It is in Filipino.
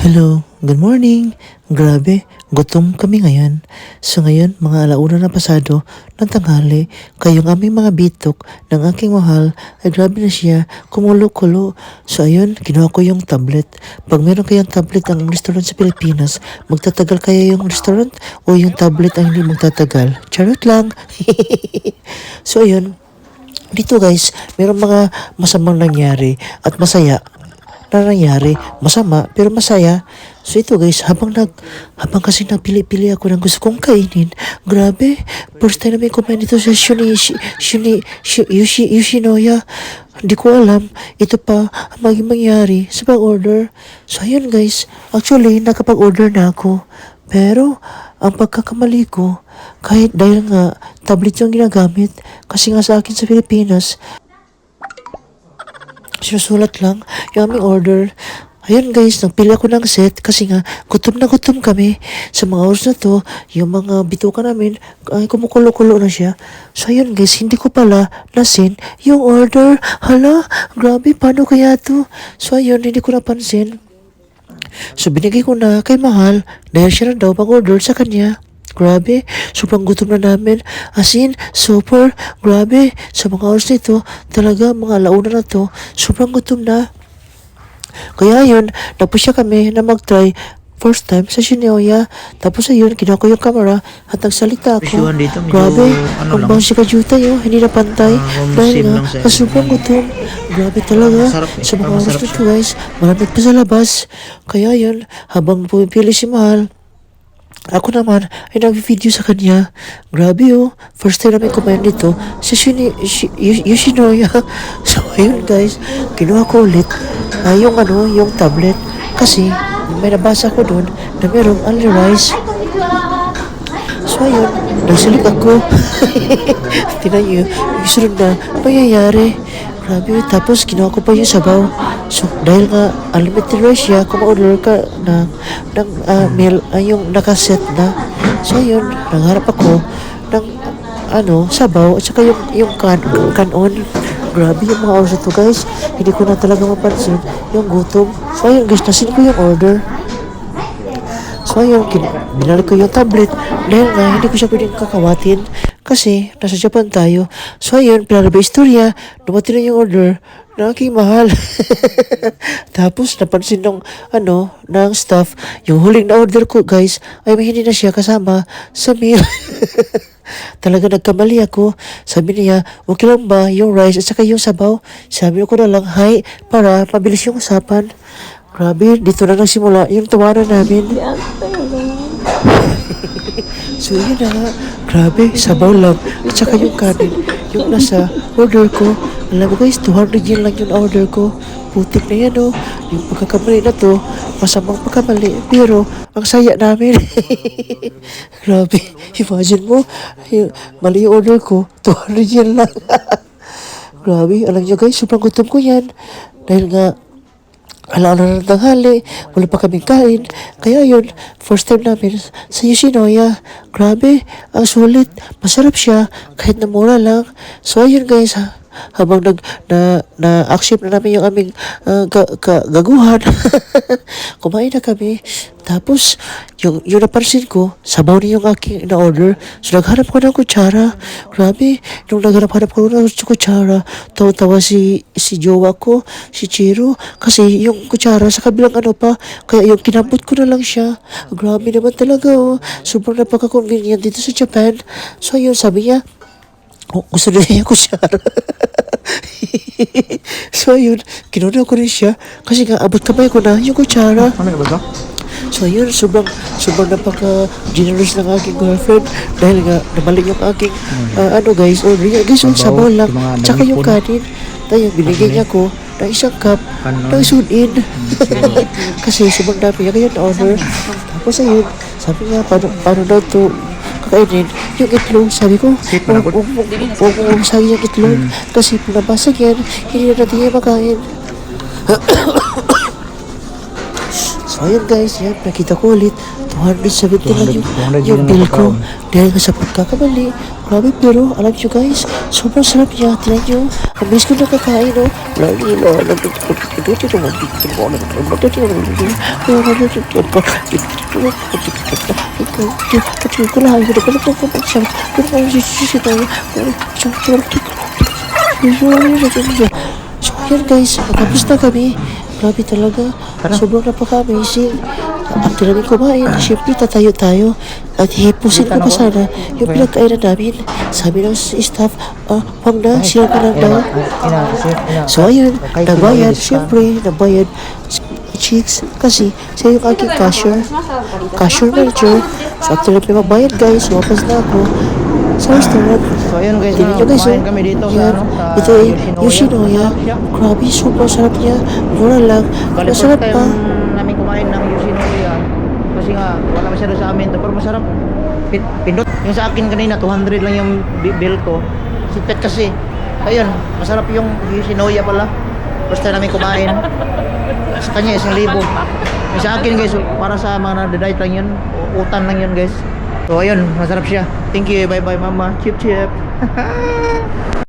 Hello, good morning. Grabe, gutom kami ngayon. So ngayon, mga alauna na pasado ng tanghali, kayong aming mga bitok ng aking mahal ay grabe na siya, kumulo-kulo. So ayun, kinuha ko yung tablet. Pag meron kayong tablet ang restaurant sa Pilipinas, magtatagal kaya yung restaurant o yung tablet ang hindi magtatagal? Charot lang. so ayun, dito guys, meron mga masamang nangyari at masaya na nangyari, masama pero masaya. So ito guys, habang nag habang kasi napili-pili ako ng gusto kong kainin, grabe, first time namin kumain dito sa Shuni Shuni Shi- Yushi Yoshinoya. Hindi ko alam, ito pa ang maging mangyari sa pag-order. So ayun guys, actually nakapag-order na ako. Pero ang pagkakamali ko, kahit dahil nga tablet yung ginagamit, kasi nga sa akin sa Pilipinas, sinusulat lang yung aming order. Ayun guys, nagpili ako ng set kasi nga gutom na gutom kami. Sa mga oras na to, yung mga bituka namin, ay kumukulo-kulo na siya. So ayun guys, hindi ko pala nasin yung order. Hala, grabe, paano kaya to? So ayun, hindi ko napansin. So binigay ko na kay Mahal dahil siya na daw mag-order sa kanya. Grabe, sobrang gutom na namin. As in, super, grabe. Sa mga oras nito, talaga mga launa na to, sobrang gutom na. Kaya yun, nagpusya kami na mag-try first time sa Shinyoya. Tapos ayun, kinuha ko yung camera at nagsalita ako. Dito, medyo Grabe, ano ang bang si Kajuta yun, hindi na pantay. Ah, dahil nga, sobrang gutom. Grabe talaga. Masarap eh. Sa mga oras nito guys, malamig pa sa labas. Kaya yun, habang pumipili si Mahal, ako naman ay nag-video sa kanya. Grabe oh. First time namin kumain dito sa Shini, Shi, Yosh- Yoshinoya. So ayun guys, kinuha ko ulit ah, yung ano, yung tablet. Kasi may nabasa ko doon na merong only rice. So ayun, nagsilik ako. Tinan niyo, yung sunod na pangyayari. Grabe, tapos kinuha ko pa yung sabaw. So, dahil nga unlimited rice siya, kung order ka na ng ah, meal, ay yung nakaset na. So, ayun, nangharap ako ng ano, sabaw, at saka yung, yung kan, kanon. Grabe yung mga oras na to, guys. Hindi ko na talaga mapansin yung gutom. So, ayun, guys, nasin ko yung order. So ayun, binalik ko yung tablet dahil nga hindi ko siya pwedeng kakawatin kasi nasa Japan tayo. So ayun, pinaraba istorya, dumating na yung order na aking mahal. Tapos napansin ng ano, ng staff, yung huling na order ko guys, ay may hindi na siya kasama sa meal. Talaga nagkamali ako. Sabi niya, okay lang ba yung rice at saka yung sabaw? Sabi ko na lang, hi, para mabilis yung usapan. Grabe, dito na nagsimula yung tawanan namin. so yun na nga, grabe, sabaw lang. At saka yung kanin, yung nasa order ko. Alam mo guys, 200 yen lang yung order ko. Putik na yan oh. Yung pagkakamali na to, masamang pagkamali. Pero, ang saya namin. grabe, imagine mo, yung, mali yung order ko, 200 yen lang. grabe, alam nyo guys, sobrang gutom ko yan. Dahil nga, Alaala ng tanghali, wala pa kaming kain. Kaya yun, first time namin sa Yoshinoya. Grabe, ang sulit. Masarap siya, kahit na mura lang. So ayun guys, ha, habang nag, na, na accept na namin yung aming uh, ga, ga, gaguhan. Kumain na kami. Tapos, yung, yung napansin ko, sabaw na yung aking na-order. So, naghanap ko ng kutsara. Grabe, nung naghanap-hanap ko ng kutsara, tawa-tawa si, si jowa ko, si Chiro, kasi yung kutsara sa kabilang ano pa, kaya yung kinambot ko na lang siya. Grabe naman talaga, oh. Sobrang napaka-convenient dito sa Japan. So, yun, sabi niya, gusto na niya yung kutsara. so, ayun, kinuna ko rin siya. Kasi nga, abot kamay ko na yung kutsara. Ano ba to? So ayun, sobrang, sobrang napaka-generous ng aking girlfriend dahil nga namali yung aking, ah, ano guys, order niya. Guys, yung sabaw lang. Tsaka yung kanin. Tayo, binigay niya ko ng isang cup Kanon. ng sunin. Kasi sobrang dami niya kaya na-order. Tapos ayun, sabi niya, paano, paano daw to kakainin yung itlog. Sabi ko, Sweet huwag malapot. huwag mo umusagin yung itlog. Kasi nabasag yan, hindi na natin yan makain. So ayun guys, yan, nakita ko ulit, 270 lang yung, yung bill ko. Dahil sa pagkakamali, grabe pero alam nyo guys, sobrang sarap niya, tinan nyo. Ang bilis ko nakakain, no? Lagi na, So, yun guys, tapos na kami. Grabe talaga. Sobrang napaka-amazing. Ang namin kumain, syempre tatayo tayo. At hipusin ko pa sana yung pinagkainan namin. Sabi ng staff, ah, wag na, sila na lang daw. So ayun, nagbayad, syempre, nagbayad chicks. Kasi siya yung aking cashier cashier manager. So after na magbayad guys. Wapas na ako sa restaurant So ayun guys, Tingnan na, nyo guys, oh. kami dito Yan. sa Ito ay Yoshinoya. Grabe, sobrang sarap niya. Mura lang. Masarap first pa. namin kumain ng Yoshinoya. Kasi nga, wala masyado sa amin. Pero masarap. Pin- Pindot. Yung sa akin kanina, 200 lang yung bi- bill ko. Sipet kasi. Ayun, masarap yung Yoshinoya pala. Time namin kumain. Sa kanya, isang libo. Yung sa akin guys, para sa mga na-diet lang yun. Utan lang yun guys. So ayun, masarap siya. Thank you. Bye bye mama. Chip chip.